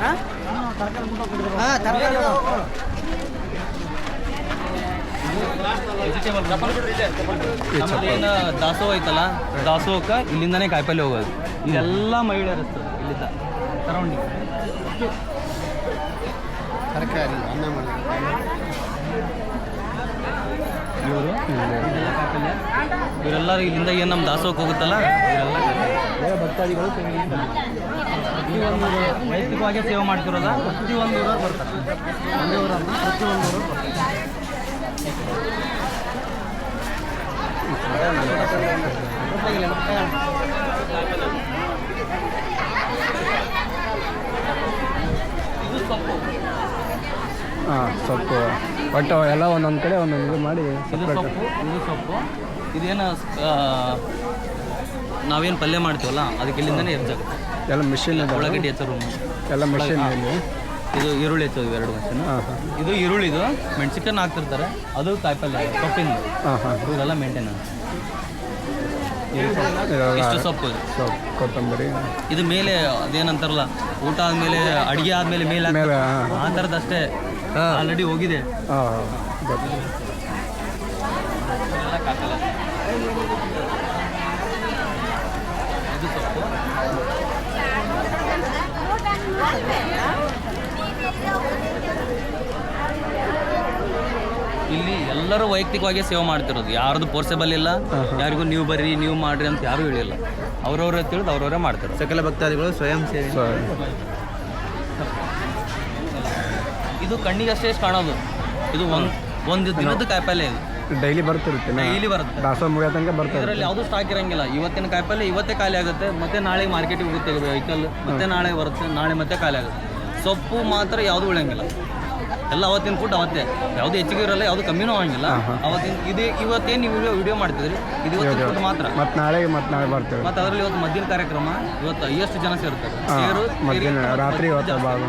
ಹಾಂ ತರಕಾರಿ ವೆಜಿಟೇಬಲ್ ಏನು ದಾಸೋಹ ಐತಲ್ಲ ದಾಸೋಹಕ್ಕೆ ಇಲ್ಲಿಂದನೇ ಕಾಯಿಪಲ್ಲೆ ಹೋಗೋದು ಇದೆಲ್ಲ ಮಹಿಳೆಯರು ಇರ್ತದೆ ಇಲ್ಲಿಂದ ಸರೌಂಡಿಂಗ್ ತರಕಾರಿ ಅನ್ನ ಮಾಡಿ ಇವರು ಇದೆಲ್ಲ ಕಾಯಿಪಲ್ಲೆ ಇವರೆಲ್ಲರೂ ಇಲ್ಲಿಂದ ಏನು ನಮ್ಮ ದಾಸೋಹಕ್ಕೆ ಹೋಗುತ್ತಲ್ಲ? ಇವರೆಲ್ಲ. ಭಕ್ತಾದಿಗಳು ಪ್ರತಿಯೊಂದು ವೈಯಕ್ತಿಕವಾಗಿ ಸೇವೆ ಮಾಡ್ತಿರೋದ? ಪ್ರತಿಯೊಂದು ಊರವ್ರು ಬರ್ತಾರೆ. ಒಂದೇ ಊರನ್ನು ಪ್ರತಿಯೊಂದು ಊರವ್ರು ಬರ್ತಾರೆ. ಹಾಂ ಸೊಪ್ಪು. ಒಟ್ಟು ಎಲ್ಲ ಒಂದೊಂದು ಕಡೆ ಒಂದೊಂದು ಇದು ಮಾಡಿ ಇದು. ಸೊಪ್ಪು ಇದು ಸೊಪ್ಪು. ಇದೇನು ನಾವೇನು ಪಲ್ಯ ಮಾಡ್ತೀವಲ್ಲ ಅದಕ್ಕೆ ಇಲ್ಲಿಂದನೇ ಹೆಚ್ಚಾಗುತ್ತೆ ಎಲ್ಲ ಮಿಷಿನ್ ಇದೆ ಉಳ್ಳಾಗಡ್ಡಿ ಹೆಚ್ಚರು ಎಲ್ಲ ಮಿಷಿನ್ ಇಲ್ಲಿ. ಇದು ಈರುಳ್ಳಿ ಹೆಚ್ಚೋದು ಇವೆರಡು ಮಿಷಿನ್ ಇದು ಹಾಂ ಇದು ಈರುಳ್ಳಿದು ಹಾಕ್ತಿರ್ತಾರೆ. ಅದು ಕಾಯಿಪಲ್ಯ ಸೊಪ್ಪಿಂದು. ಹಾಂ ಹಾಂ. ಇವೆಲ್ಲ ಮೇಂಟೆನೆನ್ಸ್ ಇಷ್ಟು ಸೊಪ್ಪು. ಸೊಪ್ಪು ಕೊತ್ತಂಬರಿ. ಇದು ಮೇಲೆ ಅದೇನಂತಾರಲ್ಲ ಊಟ ಆದ್ಮೇಲೆ ಅಡಿಗೆ ಆದ್ಮೇಲೆ ಮೇಲೆ. ಆ ಥರದ್ದು ಅಷ್ಟೇ ಆಲ್ರೆಡಿ ಹೋಗಿದೆ. ಹಾಂ ಹಾಂ ಗೊತ್ತು ಇದೆಲ್ಲ ಕಾಯಿಪಲ್ಯ ಇದು ಸೊಪ್ಪು ಇಲ್ಲಿ ಎಲ್ಲರೂ ವೈಯಕ್ತಿಕವಾಗಿ ಸೇವೆ ಮಾಡ್ತಿರೋದು. ಯಾರ್ದು ಪೋರ್ಸೆಬಲ್ ಇಲ್ಲ ಯಾರಿಗೂ ನೀವು ಬರ್ರಿ ನೀವು ಮಾಡ್ರಿ ಅಂತ ಯಾರು ಹೇಳಿಲ್ಲ. ಅವ್ರವ್ರ ತಿಳಿದು ಅವ್ರವರೇ ಮಾಡ್ತಾರೆ. ಸಕಲ ಭಕ್ತಾದಿಗಳು ಸ್ವಯಂ ಸೇವೆ. ಇದು ಕಣ್ಣಿಗೆ ಅಷ್ಟೇ ಕಾಣೋದು. ಇದು ಒಂದು ಒಂದು ದಿನದ ಕಾಯಿಪಲ್ಲೆ ಇದು. ಡೈಲಿ ಬರ್ತಿರುತ್ತೆ ಡೈಲಿ ಬರುತ್ತೆ. ದಾಸವಾಳ ಮುಗಿಯೋ ತನಕ ಬರ್ತಾರೆ ಇದರಲ್ಲಿ ಯಾವುದು ಸ್ಟಾಕ್ ಇರಂಗಿಲ್ಲ. ಇವತ್ತಿನ ಕಾಯಿಪಲ್ಲೆ ಇವತ್ತೇ ಖಾಲಿ ಆಗುತ್ತೆ. ಮತ್ತೆ ನಾಳೆ ಮಾರ್ಕೆಟಿಗೆ ಹೋಗುತ್ತೆ ವೆಹಿಕಲ್. ಮತ್ತೆ ನಾಳೆ ಬರುತ್ತೆ ನಾಳೆ ಮತ್ತೆ ಖಾಲಿ ಆಗುತ್ತೆ. ಸೊಪ್ಪು ಮಾತ್ರ ಯಾವುದು ಉಳಿಯಂಗಿಲ್ಲ. ಎಲ್ಲ ಅವತ್ತಿನ ಫುಡ್ ಅವತ್ತೇ. ಯಾವುದು ಹೆಚ್ಚಿಗೆ ಇರಲ್ಲ ಯಾವುದು ಕಮ್ಮಿನೂ ಆಗಂಗಿಲ್ಲ. ಅವತ್ತಿನ ಇದೇ ಇವತ್ತೇನು ನೀವು ವಿಡಿಯೋ ಮಾಡ್ತಿದ್ರಿ? ಇದು ಇವತ್ತಿನ ಫುಡ್ ಮಾತ್ರ. ಮತ್ತೆ ನಾಳೆ ಮತ್ತೆ ನಾಳೆ ಬರ್ತೇವೆ. ಮತ್ತೆ ಅದರಲ್ಲಿ ಇವತ್ತು ಮಧ್ಯಾಹ್ನ ಕಾರ್ಯಕ್ರಮ. ಇವತ್ತು ಎಷ್ಟು ಜನ ಸೇರ್ತಾರೆ. ಸೇರು ಮಧ್ಯಾಹ್ನ ರಾತ್ರಿ ಇವತ್ತು ಭಾಗ.